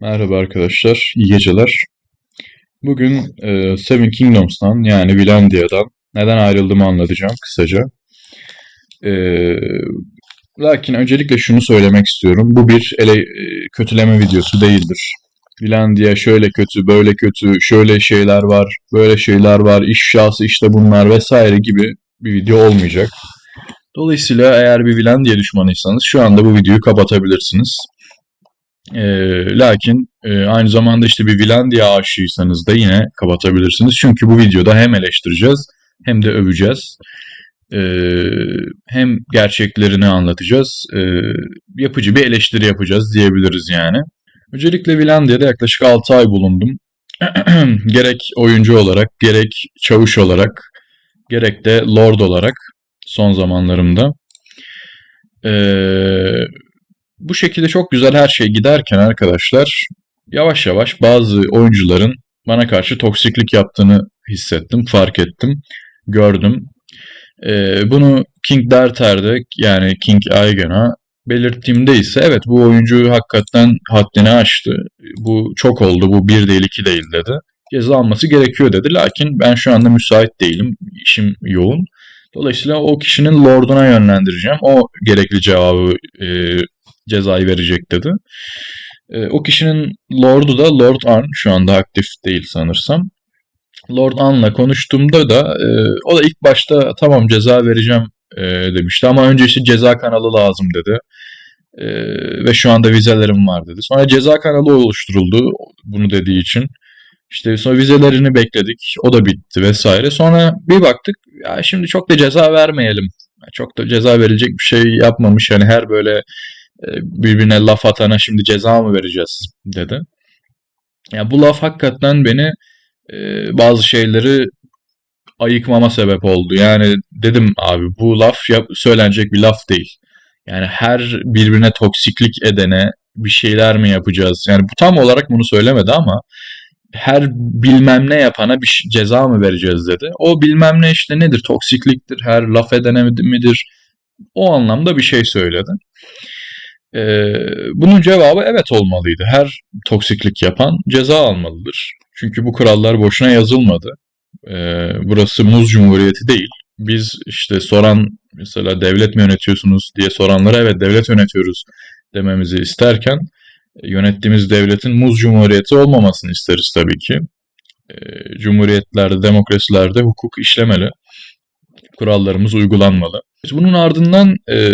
Merhaba arkadaşlar, iyi geceler. Bugün e, Seven Kingdoms'tan yani Vilandia'dan neden ayrıldığımı anlatacağım kısaca. E, lakin öncelikle şunu söylemek istiyorum. Bu bir ele, e, kötüleme videosu değildir. Vilandia şöyle kötü, böyle kötü, şöyle şeyler var, böyle şeyler var, iş şahsı işte bunlar vesaire gibi bir video olmayacak. Dolayısıyla eğer bir Vilandia düşmanıysanız şu anda bu videoyu kapatabilirsiniz. E, lakin e, aynı zamanda işte bir Vilandia aşığıysanız da yine kapatabilirsiniz. Çünkü bu videoda hem eleştireceğiz hem de öveceğiz. E, hem gerçeklerini anlatacağız. E, yapıcı bir eleştiri yapacağız diyebiliriz yani. Öncelikle Vilandia'da yaklaşık 6 ay bulundum. gerek oyuncu olarak, gerek çavuş olarak, gerek de lord olarak son zamanlarımda. Ee, bu şekilde çok güzel her şey giderken arkadaşlar yavaş yavaş bazı oyuncuların bana karşı toksiklik yaptığını hissettim, fark ettim, gördüm. Ee, bunu King Derter'de yani King Aigen'a belirttiğimde ise evet bu oyuncu hakikaten haddini aştı. Bu çok oldu, bu bir değil iki değil dedi. Ceza alması gerekiyor dedi. Lakin ben şu anda müsait değilim, işim yoğun. Dolayısıyla o kişinin lorduna yönlendireceğim. O gerekli cevabı e, cezayı verecek dedi. E, o kişinin lordu da Lord Arn şu anda aktif değil sanırsam. Lord Arn'la konuştuğumda da e, o da ilk başta tamam ceza vereceğim e, demişti ama önce işte ceza kanalı lazım dedi. E, ve şu anda vizelerim var dedi. Sonra ceza kanalı oluşturuldu bunu dediği için. İşte sonra vizelerini bekledik. O da bitti vesaire. Sonra bir baktık ya şimdi çok da ceza vermeyelim. Çok da ceza verilecek bir şey yapmamış. Yani her böyle birbirine laf atana şimdi ceza mı vereceğiz dedi. Ya yani bu laf hakikaten beni e, bazı şeyleri ayıkmama sebep oldu. Yani dedim abi bu laf yap, söylenecek bir laf değil. Yani her birbirine toksiklik edene bir şeyler mi yapacağız? Yani bu tam olarak bunu söylemedi ama her bilmem ne yapana bir ceza mı vereceğiz dedi. O bilmem ne işte nedir? Toksikliktir, her laf edene midir? O anlamda bir şey söyledi. Ee, bunun cevabı evet olmalıydı. Her toksiklik yapan ceza almalıdır. Çünkü bu kurallar boşuna yazılmadı. Ee, burası muz cumhuriyeti değil. Biz işte soran mesela devlet mi yönetiyorsunuz diye soranlara evet devlet yönetiyoruz dememizi isterken yönettiğimiz devletin muz cumhuriyeti olmamasını isteriz tabii ki. E, cumhuriyetlerde, demokrasilerde hukuk işlemeli. Kurallarımız uygulanmalı. Bunun ardından e,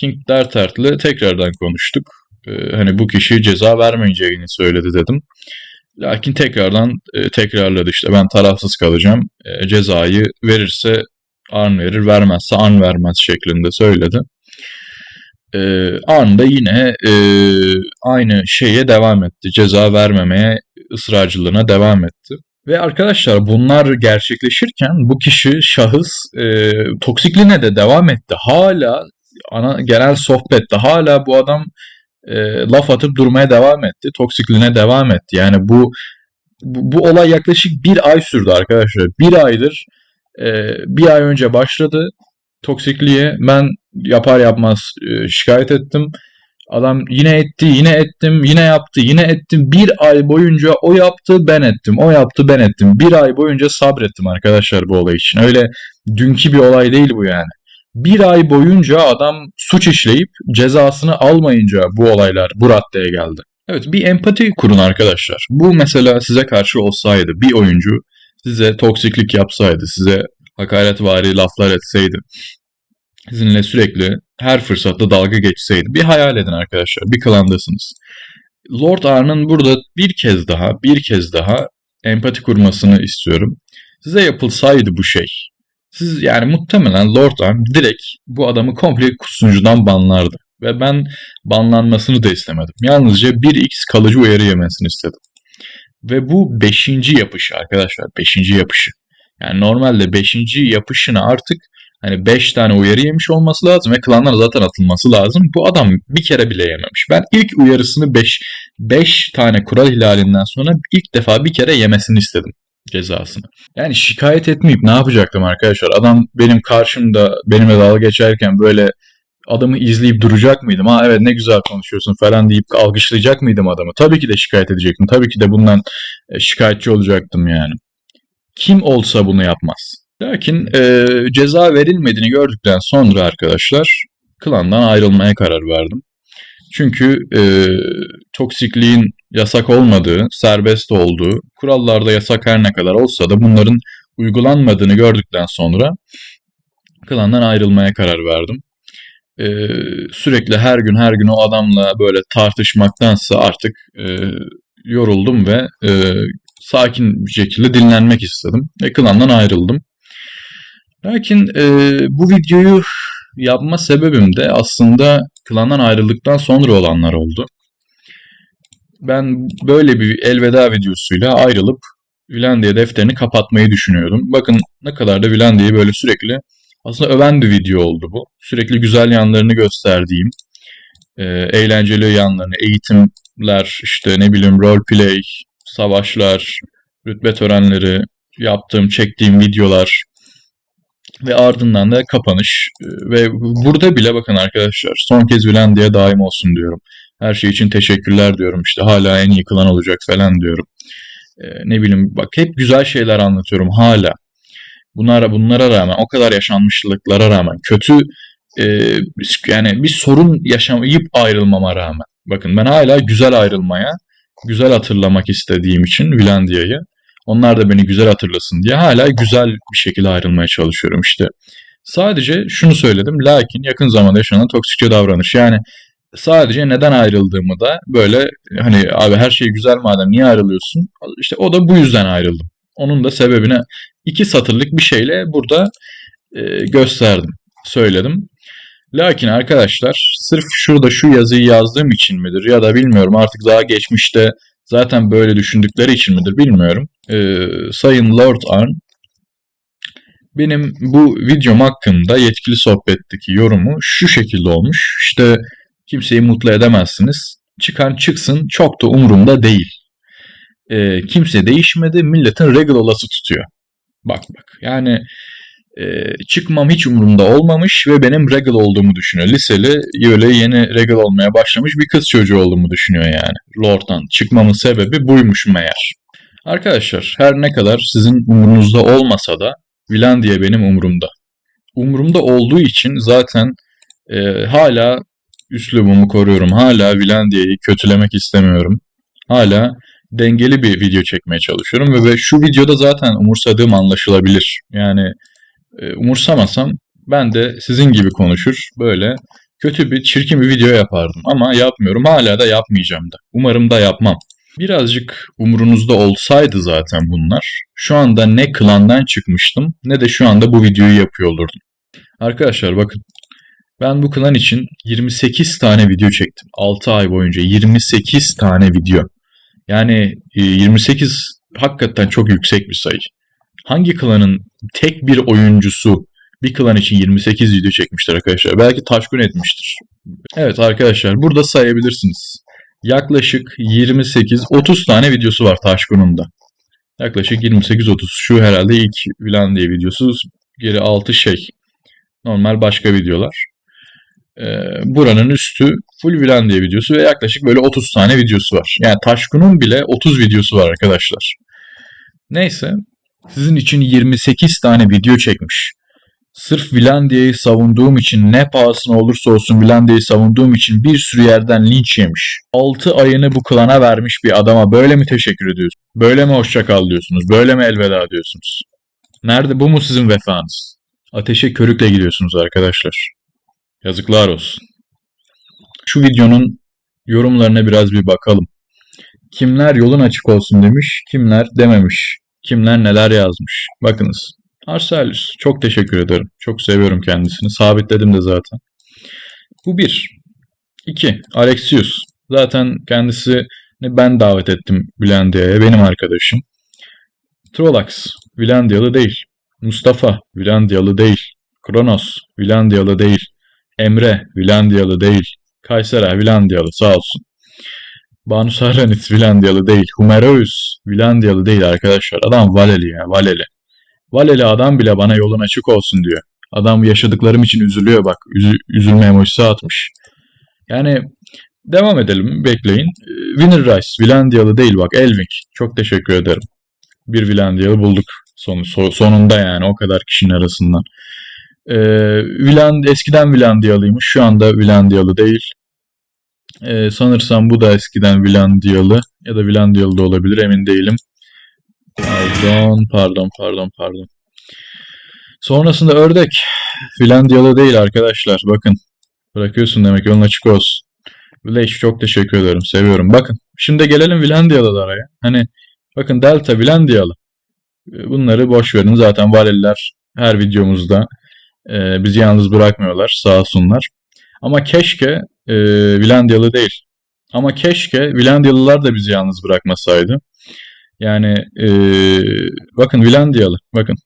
King Dertert ile tekrardan konuştuk. E, hani bu kişi ceza vermeyeceğini söyledi dedim. Lakin tekrardan e, tekrarladı işte ben tarafsız kalacağım. E, cezayı verirse an verir, vermezse an vermez şeklinde söyledi e, Arn da yine e, aynı şeye devam etti. Ceza vermemeye ısrarcılığına devam etti. Ve arkadaşlar bunlar gerçekleşirken bu kişi şahıs e, toksikliğine de devam etti. Hala ana genel sohbette hala bu adam e, laf atıp durmaya devam etti. Toksikliğine devam etti. Yani bu bu, bu olay yaklaşık bir ay sürdü arkadaşlar. Bir aydır e, bir ay önce başladı toksikliğe. Ben yapar yapmaz e, şikayet ettim. Adam yine etti, yine ettim, yine yaptı, yine ettim. Bir ay boyunca o yaptı, ben ettim. O yaptı, ben ettim. Bir ay boyunca sabrettim arkadaşlar bu olay için. Öyle dünkü bir olay değil bu yani. Bir ay boyunca adam suç işleyip cezasını almayınca bu olaylar bu raddeye geldi. Evet bir empati kurun arkadaşlar. Bu mesela size karşı olsaydı bir oyuncu size toksiklik yapsaydı, size hakaretvari laflar etseydi, sizinle sürekli her fırsatta dalga geçseydi. Bir hayal edin arkadaşlar. Bir klandasınız. Lord Arn'ın burada bir kez daha, bir kez daha empati kurmasını istiyorum. Size yapılsaydı bu şey. Siz yani muhtemelen Lord Arn direkt bu adamı komple sunucudan banlardı. Ve ben banlanmasını da istemedim. Yalnızca 1x kalıcı uyarı yemesini istedim. Ve bu 5. yapışı arkadaşlar. 5. yapışı. Yani normalde 5. yapışını artık Hani 5 tane uyarı yemiş olması lazım ve klanlar zaten atılması lazım. Bu adam bir kere bile yememiş. Ben ilk uyarısını 5 5 tane kural ihlalinden sonra ilk defa bir kere yemesini istedim cezasını. Yani şikayet etmeyip ne yapacaktım arkadaşlar? Adam benim karşımda benimle dalga geçerken böyle adamı izleyip duracak mıydım? Ha evet ne güzel konuşuyorsun falan deyip alkışlayacak mıydım adamı? Tabii ki de şikayet edecektim. Tabii ki de bundan e, şikayetçi olacaktım yani. Kim olsa bunu yapmaz. Lakin e, ceza verilmediğini gördükten sonra arkadaşlar klandan ayrılmaya karar verdim. Çünkü e, toksikliğin yasak olmadığı, serbest olduğu, kurallarda yasak her ne kadar olsa da bunların uygulanmadığını gördükten sonra klandan ayrılmaya karar verdim. E, sürekli her gün her gün o adamla böyle tartışmaktansa artık e, yoruldum ve e, sakin bir şekilde dinlenmek istedim. Ve klandan ayrıldım. Lakin e, bu videoyu yapma sebebim de aslında klandan ayrıldıktan sonra olanlar oldu. Ben böyle bir elveda videosuyla ayrılıp Vilandiya defterini kapatmayı düşünüyordum. Bakın ne kadar da Vilandiya'yı böyle sürekli aslında öven bir video oldu bu. Sürekli güzel yanlarını gösterdiğim, e, eğlenceli yanlarını, eğitimler, işte ne bileyim roleplay, savaşlar, rütbe törenleri, yaptığım, çektiğim videolar ve ardından da kapanış. E, ve burada bile bakın arkadaşlar son kez Vilandiya daim olsun diyorum. Her şey için teşekkürler diyorum işte hala en iyi klan olacak falan diyorum. Ee, ne bileyim bak hep güzel şeyler anlatıyorum hala. Bunlara bunlara rağmen o kadar yaşanmışlıklara rağmen kötü e, yani bir sorun yaşamayıp ayrılmama rağmen. Bakın ben hala güzel ayrılmaya, güzel hatırlamak istediğim için Vilandiya'yı onlar da beni güzel hatırlasın diye hala güzel bir şekilde ayrılmaya çalışıyorum işte. Sadece şunu söyledim. Lakin yakın zamanda yaşanan toksikçe davranış. Yani sadece neden ayrıldığımı da böyle hani abi her şey güzel madem niye ayrılıyorsun? İşte o da bu yüzden ayrıldım. Onun da sebebini iki satırlık bir şeyle burada e, gösterdim, söyledim. Lakin arkadaşlar sırf şurada şu yazıyı yazdığım için midir ya da bilmiyorum artık daha geçmişte zaten böyle düşündükleri için midir bilmiyorum. Ee, Sayın Lord Arn benim bu videom hakkında yetkili sohbetteki yorumu şu şekilde olmuş. İşte kimseyi mutlu edemezsiniz. Çıkan çıksın çok da umurumda değil. E, kimse değişmedi. Milletin regal olası tutuyor. Bak bak yani e, çıkmam hiç umurumda olmamış ve benim regal olduğumu düşünüyor. Liseli böyle yeni regal olmaya başlamış bir kız çocuğu olduğumu düşünüyor yani. Lord'dan çıkmamın sebebi buymuş meğer. Arkadaşlar her ne kadar sizin umurunuzda olmasa da Vilandiya benim umurumda. Umurumda olduğu için zaten e, hala üslubumu koruyorum. Hala Vilandiya'yı kötülemek istemiyorum. Hala dengeli bir video çekmeye çalışıyorum ve şu videoda zaten umursadığım anlaşılabilir. Yani e, umursamasam ben de sizin gibi konuşur böyle kötü bir çirkin bir video yapardım ama yapmıyorum hala da yapmayacağım da. Umarım da yapmam. Birazcık umurunuzda olsaydı zaten bunlar şu anda ne klandan çıkmıştım ne de şu anda bu videoyu yapıyor olurdum. Arkadaşlar bakın ben bu klan için 28 tane video çektim. 6 ay boyunca 28 tane video. Yani 28 e, hakikaten çok yüksek bir sayı. Hangi klanın tek bir oyuncusu bir klan için 28 video çekmiştir arkadaşlar? Belki taşkın etmiştir. Evet arkadaşlar burada sayabilirsiniz. Yaklaşık 28-30 tane videosu var Taşkun'un da. Yaklaşık 28-30. Şu herhalde ilk Vilan diye videosu. Geri 6 şey. Normal başka videolar buranın üstü full viran diye videosu ve yaklaşık böyle 30 tane videosu var. Yani Taşkun'un bile 30 videosu var arkadaşlar. Neyse sizin için 28 tane video çekmiş. Sırf Vilandiya'yı savunduğum için ne pahasına olursa olsun Vilandiya'yı savunduğum için bir sürü yerden linç yemiş. 6 ayını bu klana vermiş bir adama böyle mi teşekkür ediyorsunuz? Böyle mi hoşça kal diyorsunuz? Böyle mi elveda diyorsunuz? Nerede bu mu sizin vefanız? Ateşe körükle gidiyorsunuz arkadaşlar. Yazıklar olsun. Şu videonun yorumlarına biraz bir bakalım. Kimler yolun açık olsun demiş, kimler dememiş, kimler neler yazmış. Bakınız. Arselius çok teşekkür ederim. Çok seviyorum kendisini. Sabitledim de zaten. Bu bir. İki. Alexius. Zaten kendisi ben davet ettim Vilandiya'ya. Benim arkadaşım. Trolax. Vilandiyalı değil. Mustafa. Vilandiyalı değil. Kronos. Vilandiyalı değil. Emre Vilandiyalı değil. Kaysera Vilandiyalı sağ olsun. Banu Sarranit Vilandiyalı değil. Humereus Vilandiyalı değil arkadaşlar. Adam Valeli ya Valeli. Valeli adam bile bana yolun açık olsun diyor. Adam yaşadıklarım için üzülüyor bak. Üzü- üzülme emojisi atmış. Yani devam edelim. Bekleyin. Ee, Winner Rice. Vilandiyalı değil bak. Elving. Çok teşekkür ederim. Bir Vilandiyalı bulduk. Son, so- sonunda yani o kadar kişinin arasından. Ee, Viland, eskiden Vilandiyalıymış. Şu anda Vilandiyalı değil. Ee, sanırsam bu da eskiden Vilandiyalı ya da Vilandiyalı da olabilir emin değilim. Pardon, pardon, pardon, pardon. Sonrasında ördek. Finlandiyalı değil arkadaşlar. Bakın. Bırakıyorsun demek yolun açık olsun. Village çok teşekkür ederim. Seviyorum. Bakın. Şimdi gelelim Finlandiyalılara ya. Hani bakın Delta Finlandiyalı. E, Bunları boş verin. Zaten Valeliler her videomuzda e, bizi yalnız bırakmıyorlar. Sağ olsunlar. Ama keşke e, Finlandiyalı değil. Ama keşke Finlandiyalılar da bizi yalnız bırakmasaydı. Yani e, bakın Finlandiyalı. Bakın.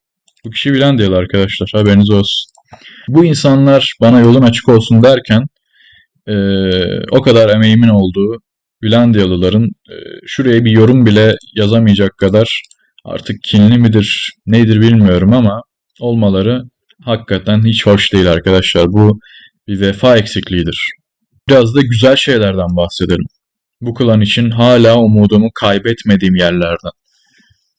Bu kişi Finlandiyalı arkadaşlar. Haberiniz olsun. Bu insanlar bana yolun açık olsun derken e, o kadar emeğimin olduğu Finlandiyalıların e, şuraya bir yorum bile yazamayacak kadar artık kinli midir nedir bilmiyorum ama olmaları hakikaten hiç hoş değil arkadaşlar. Bu bir vefa eksikliğidir. Biraz da güzel şeylerden bahsedelim. Bu klan için hala umudumu kaybetmediğim yerlerden.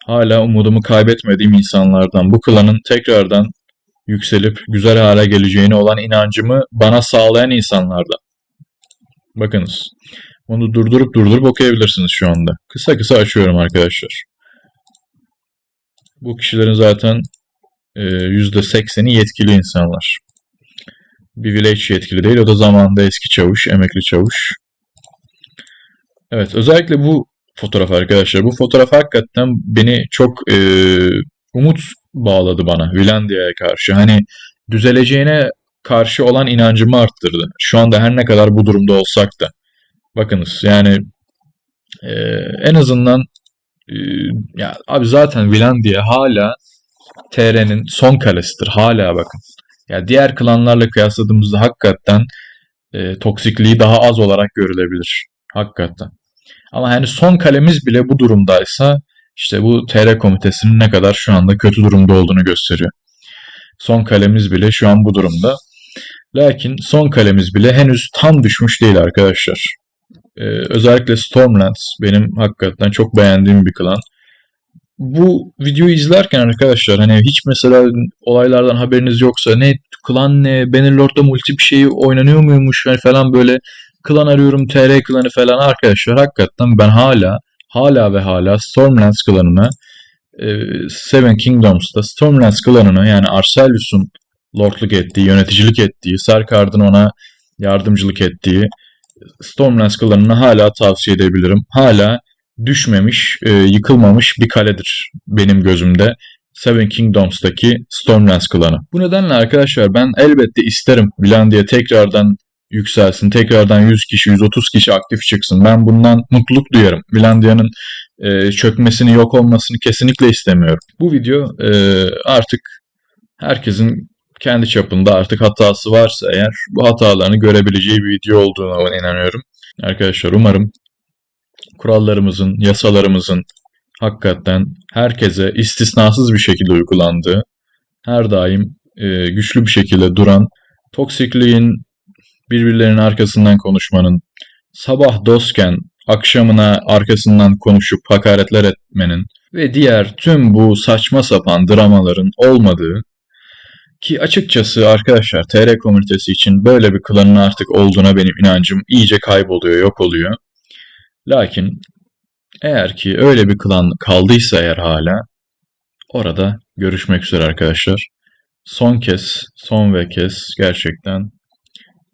Hala umudumu kaybetmediğim insanlardan. Bu klanın tekrardan yükselip güzel hale geleceğine olan inancımı bana sağlayan insanlardan. Bakınız. Onu durdurup durdurup okuyabilirsiniz şu anda. Kısa kısa açıyorum arkadaşlar. Bu kişilerin zaten %80'i yetkili insanlar. Bir village yetkili değil. O da zamanında eski çavuş, emekli çavuş. Evet, özellikle bu fotoğraf arkadaşlar. Bu fotoğraf hakikaten beni çok e, umut bağladı bana Finlandiya'ya karşı. Hani düzeleceğine karşı olan inancımı arttırdı. Şu anda her ne kadar bu durumda olsak da. Bakınız yani e, en azından e, ya abi zaten Finlandiya hala TR'nin son kalesidir. Hala bakın. Ya diğer klanlarla kıyasladığımızda hakikaten e, toksikliği daha az olarak görülebilir. Hakikaten. Ama hani son kalemiz bile bu durumdaysa işte bu TR komitesinin ne kadar şu anda kötü durumda olduğunu gösteriyor. Son kalemiz bile şu an bu durumda. Lakin son kalemiz bile henüz tam düşmüş değil arkadaşlar. Ee, özellikle Stormlands benim hakikaten çok beğendiğim bir klan. Bu videoyu izlerken arkadaşlar hani hiç mesela olaylardan haberiniz yoksa ne klan ne? Bannerlord'da multi bir şey oynanıyor muymuş? falan böyle klan arıyorum TR klanı falan. Arkadaşlar hakikaten ben hala hala ve hala Stormlands klanına e, Seven Kingdoms'ta Stormlands klanına yani Arcelius'un lordluk ettiği, yöneticilik ettiği, Sarkard'ın ona yardımcılık ettiği Stormlands klanını hala tavsiye edebilirim. Hala düşmemiş, e, yıkılmamış bir kaledir benim gözümde. Seven Kingdoms'taki Stormlands klanı. Bu nedenle arkadaşlar ben elbette isterim Finlandiya tekrardan yükselsin. Tekrardan 100 kişi, 130 kişi aktif çıksın. Ben bundan mutluluk duyarım. Finlandiya'nın e, çökmesini, yok olmasını kesinlikle istemiyorum. Bu video e, artık herkesin kendi çapında artık hatası varsa eğer bu hatalarını görebileceği bir video olduğuna inanıyorum. Arkadaşlar umarım kurallarımızın, yasalarımızın hakikaten herkese istisnasız bir şekilde uygulandığı, her daim e, güçlü bir şekilde duran, toksikliğin, birbirlerinin arkasından konuşmanın, sabah dostken akşamına arkasından konuşup hakaretler etmenin ve diğer tüm bu saçma sapan dramaların olmadığı ki açıkçası arkadaşlar TR komünitesi için böyle bir klanın artık olduğuna benim inancım iyice kayboluyor, yok oluyor. Lakin eğer ki öyle bir klan kaldıysa eğer hala orada görüşmek üzere arkadaşlar. Son kez, son ve kez gerçekten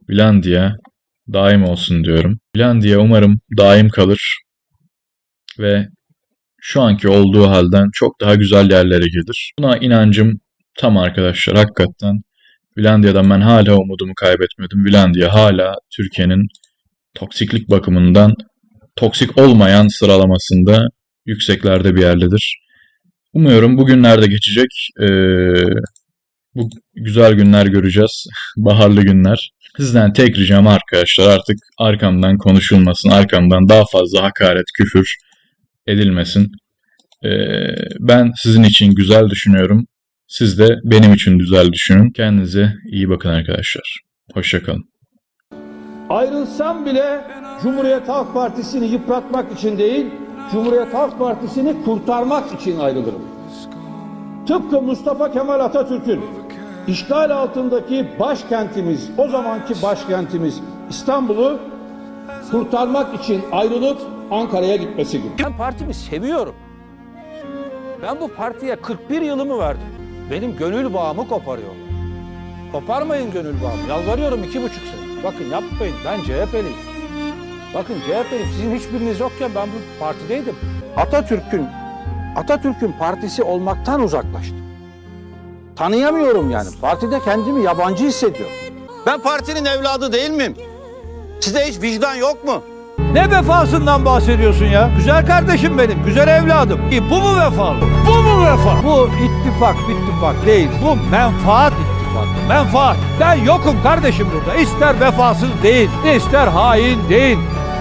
Finlandiya daim olsun diyorum. Finlandiya umarım daim kalır ve şu anki olduğu halden çok daha güzel yerlere gelir. Buna inancım tam arkadaşlar hakikaten. Finlandiya'dan ben hala umudumu kaybetmedim. Finlandiya hala Türkiye'nin toksiklik bakımından toksik olmayan sıralamasında yükseklerde bir yerdedir. Umuyorum bugünlerde geçecek. Ee, bu güzel günler göreceğiz. Baharlı günler. Sizden tek ricam arkadaşlar artık arkamdan konuşulmasın. Arkamdan daha fazla hakaret, küfür edilmesin. Ee, ben sizin için güzel düşünüyorum. Siz de benim için güzel düşünün. Kendinize iyi bakın arkadaşlar. Hoşçakalın. Ayrılsam bile Cumhuriyet Halk Partisi'ni yıpratmak için değil, Cumhuriyet Halk Partisi'ni kurtarmak için ayrılırım. Tıpkı Mustafa Kemal Atatürk'ün işgal altındaki başkentimiz, o zamanki başkentimiz İstanbul'u kurtarmak için ayrılıp Ankara'ya gitmesi gibi. Ben partimi seviyorum. Ben bu partiye 41 yılımı verdim. Benim gönül bağımı koparıyorlar. Koparmayın gönül bağımı. Yalvarıyorum iki buçuk sene. Bakın yapmayın. Ben CHP'liyim. Bakın CHP'liyim. Sizin hiçbiriniz yokken ben bu partideydim. Atatürk'ün Atatürk'ün partisi olmaktan uzaklaştım. Tanıyamıyorum yani. Partide kendimi yabancı hissediyorum. Ben partinin evladı değil miyim? Size hiç vicdan yok mu? Ne vefasından bahsediyorsun ya? Güzel kardeşim benim, güzel evladım. E, Bu mu vefalı? Bu mu vefa? Bu ittifak, ittifak değil. Bu menfaat ittifakı. Menfaat. Ben yokum kardeşim burada. İster vefasız değil, ister hain değil.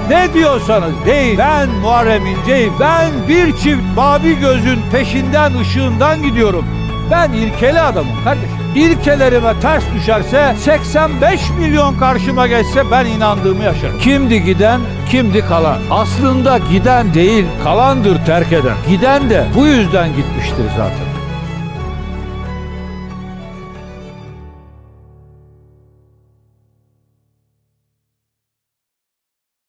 Ne diyorsanız değil. Ben Muharrem İnce'yim. Ben bir çift mavi gözün peşinden, ışığından gidiyorum. Ben ilkeli adamım kardeşim. İlkelerime ters düşerse 85 milyon karşıma geçse ben inandığımı yaşarım. Kimdi giden, kimdi kalan. Aslında giden değil, kalandır terk eden. Giden de bu yüzden gitmiştir zaten.